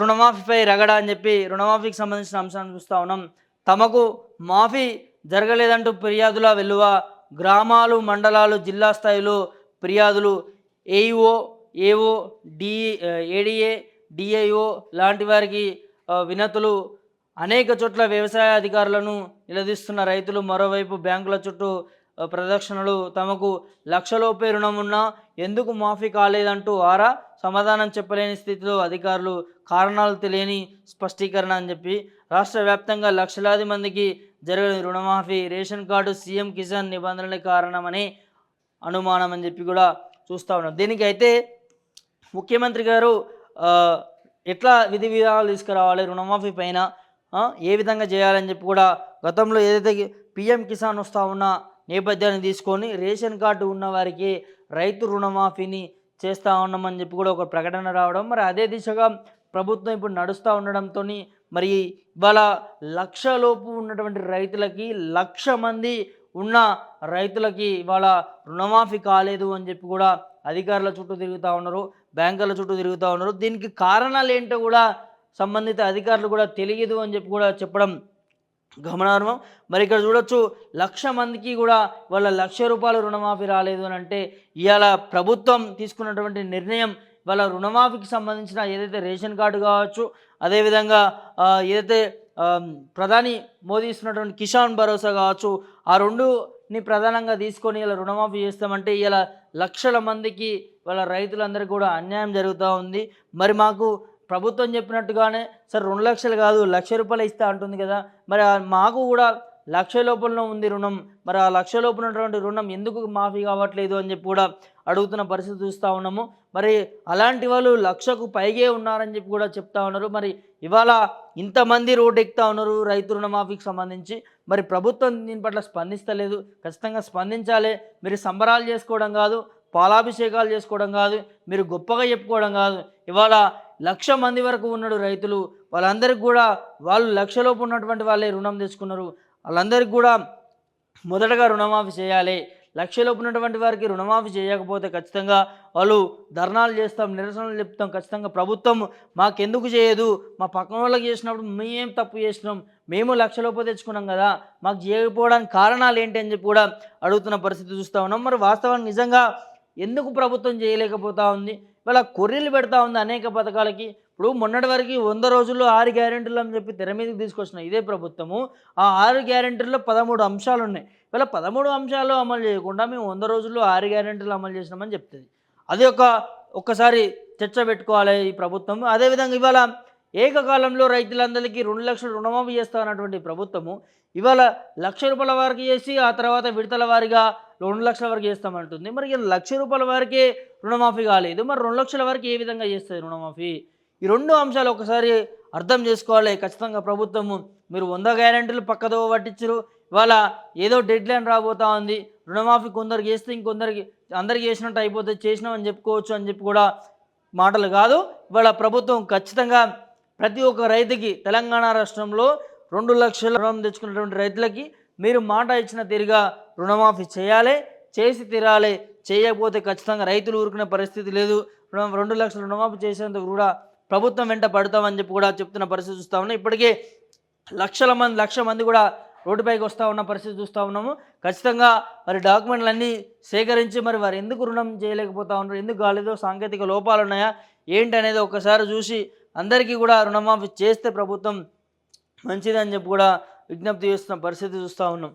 రుణమాఫీపై రగడ అని చెప్పి రుణమాఫీకి సంబంధించిన అంశాన్ని చూస్తూ ఉన్నాం. తమకు మాఫీ జరగలేదంటూ ఫిర్యాదుల వెలువ గ్రామాలు మండలాలు జిల్లా స్థాయిలో ఫిర్యాదులు AEO AO D ADA DIO లాంటి వారికి వినతులు అనేక చోట్ల వ్యవసాయ అధికారులను నిలదీస్తున్న రైతులు మరోవైపు బ్యాంకుల చుట్టూ ప్రదక్షిణలు. తమకు లక్షలోపే రుణం ఉన్నా ఎందుకు మాఫీ కాలేదంటూ ఆరా సమాధానం చెప్పలేని స్థితిలో అధికారులు కారణాలు తెలియని స్పష్టీకరణ అని చెప్పి రాష్ట్ర వ్యాప్తంగా లక్షలాది మందికి జరగని రుణమాఫీ రేషన్ కార్డు సీఎం కిసాన్ నిబంధనల కారణమని అనుమానం అని చెప్పి కూడా చూస్తూ ఉన్నాం. దీనికి అయితే ముఖ్యమంత్రి గారు ఎట్లా విధి విధానాలు తీసుకురావాలి రుణమాఫీ పైన? ఏ విధంగా చేయాలని చెప్పి కూడా గతంలో ఏదైతే పిఎం కిసాన్ వస్తూ ఉన్నా నేపథ్యాన్ని తీసుకొని రేషన్ కార్డు ఉన్నవారికి రైతు రుణమాఫీని చేస్తూ ఉన్నామని చెప్పి కూడా ఒక ప్రకటన రావడం. మరి అదే దిశగా ప్రభుత్వం ఇప్పుడు నడుస్తూ ఉండడంతో మరి ఇవాళ లక్ష లోపు ఉన్నటువంటి రైతులకి లక్ష మంది ఉన్న రైతులకి ఇవాళ రుణమాఫీ కాలేదు అని చెప్పి కూడా అధికారుల చుట్టూ తిరుగుతూ ఉన్నారు బ్యాంకుల చుట్టూ తిరుగుతూ ఉన్నారు. దీనికి కారణాలు ఏంటో కూడా సంబంధిత అధికారులు కూడా తెలియదు అని చెప్పి కూడా చెప్పడం గమనార్హం. మరి ఇక్కడ చూడొచ్చు లక్ష మందికి కూడా వాళ్ళ లక్ష రూపాయలు రుణమాఫీ రాలేదు అని అంటే ఇవాళ ప్రభుత్వం తీసుకున్నటువంటి నిర్ణయం వాళ్ళ రుణమాఫీకి సంబంధించిన ఏదైతే రేషన్ కార్డు కావచ్చు అదేవిధంగా ఏదైతే ప్రధాని మోదీ ఇస్తున్నటువంటి కిసాన్ భరోసా కావచ్చు ఆ రెండుని ప్రధానంగా తీసుకొని ఇలా రుణమాఫీ చేస్తామంటే ఇలా లక్షల మందికి వాళ్ళ రైతులందరికీ కూడా అన్యాయం జరుగుతూ ఉంది. మరి మాకు ప్రభుత్వం చెప్పినట్టుగానే సార్ రెండు లక్షలు కాదు లక్ష రూపాయలు ఇస్తా అంటుంది కదా. మరి మాకు కూడా లక్ష లోపలనే ఉంది రుణం. మరి ఆ లక్ష లోపల ఉన్నటువంటి రుణం ఎందుకు మాఫీ కావట్లేదు అని చెప్పి కూడా అడుగుతున్న పరిస్థితి చూస్తూ ఉన్నాము. మరి అలాంటి వాళ్ళు లక్షకు పైగే ఉన్నారని చెప్పి కూడా చెప్తా ఉన్నారు. మరి ఇవాళ ఇంతమంది రోడ్డు ఎక్కుతా ఉన్నారు రైతు రుణమాఫీకి సంబంధించి. మరి ప్రభుత్వం దీని పట్ల స్పందిస్తలేదు. ఖచ్చితంగా స్పందించాలి. మీరు సంబరాలు చేసుకోవడం కాదు పాలాభిషేకాలు చేసుకోవడం కాదు మీరు గొప్పగా చెప్పుకోవడం కాదు. ఇవాళ లక్ష మంది వరకు ఉన్నాడు రైతులు. వాళ్ళందరికీ కూడా వాళ్ళు లక్షలోపు ఉన్నటువంటి వాళ్ళే రుణం తెచ్చుకున్నారు వాళ్ళందరికీ కూడా మొదటగా రుణమాఫీ చేయాలి. లక్షలోపు ఉన్నటువంటి వారికి రుణమాఫీ చేయకపోతే ఖచ్చితంగా వాళ్ళు ధర్నాలు చేస్తాం నిరసనలు చెప్తాం. ఖచ్చితంగా ప్రభుత్వం మాకెందుకు చేయదు? మా పక్కన వాళ్ళకి చేసినప్పుడు మేమేం తప్పు చేసినాం? మేము లక్షలోపు తెచ్చుకున్నాం కదా. మాకు చేయకపోవడానికి కారణాలు ఏంటి అని చెప్పి కూడా అడుగుతున్న పరిస్థితి చూస్తూ ఉన్నాం. మరి వాస్తవానికి నిజంగా ఎందుకు ప్రభుత్వం చేయలేకపోతా ఉంది? ఇవాళ కొర్రీలు పెడతా ఉంది అనేక పథకాలకి. ఇప్పుడు మొన్నటి వరకు వంద రోజుల్లో ఆరు గ్యారెంటీలు అని చెప్పి తెర మీదకి తీసుకొచ్చిన ఇదే ప్రభుత్వము. ఆ ఆరు గ్యారెంటీల్లో పదమూడు అంశాలు ఉన్నాయి. ఇవాళ పదమూడు అంశాలు అమలు చేయకుండా మేము వంద రోజుల్లో ఆరు గ్యారెంటీలు అమలు చేసినామని చెప్తుంది. అది ఒక ఒక్కసారి చర్చ పెట్టుకోవాలి ఈ ప్రభుత్వం. అదేవిధంగా ఇవాళ ఏకకాలంలో రైతులందరికీ రెండు లక్షలు రుణమాఫీ చేస్తామన్నటువంటి ప్రభుత్వము. ఇవాళ లక్ష రూపాయల వరకు చేసి ఆ తర్వాత విడతల వారిగా రెండు లక్షల వరకు చేస్తామంటుంది. మరి లక్ష రూపాయల వరకే రుణమాఫీ కాలేదు. మరి రెండు లక్షల వరకు ఏ విధంగా చేస్తుంది రుణమాఫీ? ఈ రెండు అంశాలు ఒకసారి అర్థం చేసుకోవాలి. ఖచ్చితంగా ప్రభుత్వము మీరు వంద గ్యారెంటీలు పక్కదో పట్టించరు. ఇవాళ ఏదో డెడ్ లైన్ రాబోతా ఉంది. రుణమాఫీ కొందరికి చేస్తే ఇంకొందరికి అందరికి చేసినట్టు అయిపోతే చేసినామని చెప్పుకోవచ్చు అని చెప్పి కూడా మాటలు కాదు. ఇవాళ ప్రభుత్వం ఖచ్చితంగా ప్రతి ఒక్క రైతుకి తెలంగాణ రాష్ట్రంలో రెండు లక్షల రుణం తెచ్చుకున్నటువంటి రైతులకి మీరు మాట ఇచ్చిన తీరుగా రుణమాఫీ చేయాలి చేసి తీరాలి చేయకపోతే ఖచ్చితంగా రైతులు ఊరుకునే పరిస్థితి లేదు. రుణం రెండు లక్షల రుణమాఫీ చేసేందుకు కూడా ప్రభుత్వం వెంట పడతామని చెప్పి కూడా చెప్తున్న పరిస్థితి చూస్తూ ఉన్నాం. ఇప్పటికే లక్షల మంది లక్ష మంది కూడా రోడ్డుపైకి వస్తూ ఉన్న పరిస్థితి చూస్తూ ఉన్నాము. ఖచ్చితంగా మరి డాక్యుమెంట్లు అన్నీ సేకరించి మరి వారు ఎందుకు రుణం చేయలేకపోతా ఉన్నారు ఎందుకు కాలేదో సాంకేతిక లోపాలు ఉన్నాయా ఏంటి అనేది ఒకసారి చూసి అందరికీ కూడా రుణమాఫీ చేస్తే ప్రభుత్వం మంచిదని చెప్పి కూడా విజ్ఞప్తి చేస్తున్న పరిస్థితి చూస్తూ ఉన్నాం.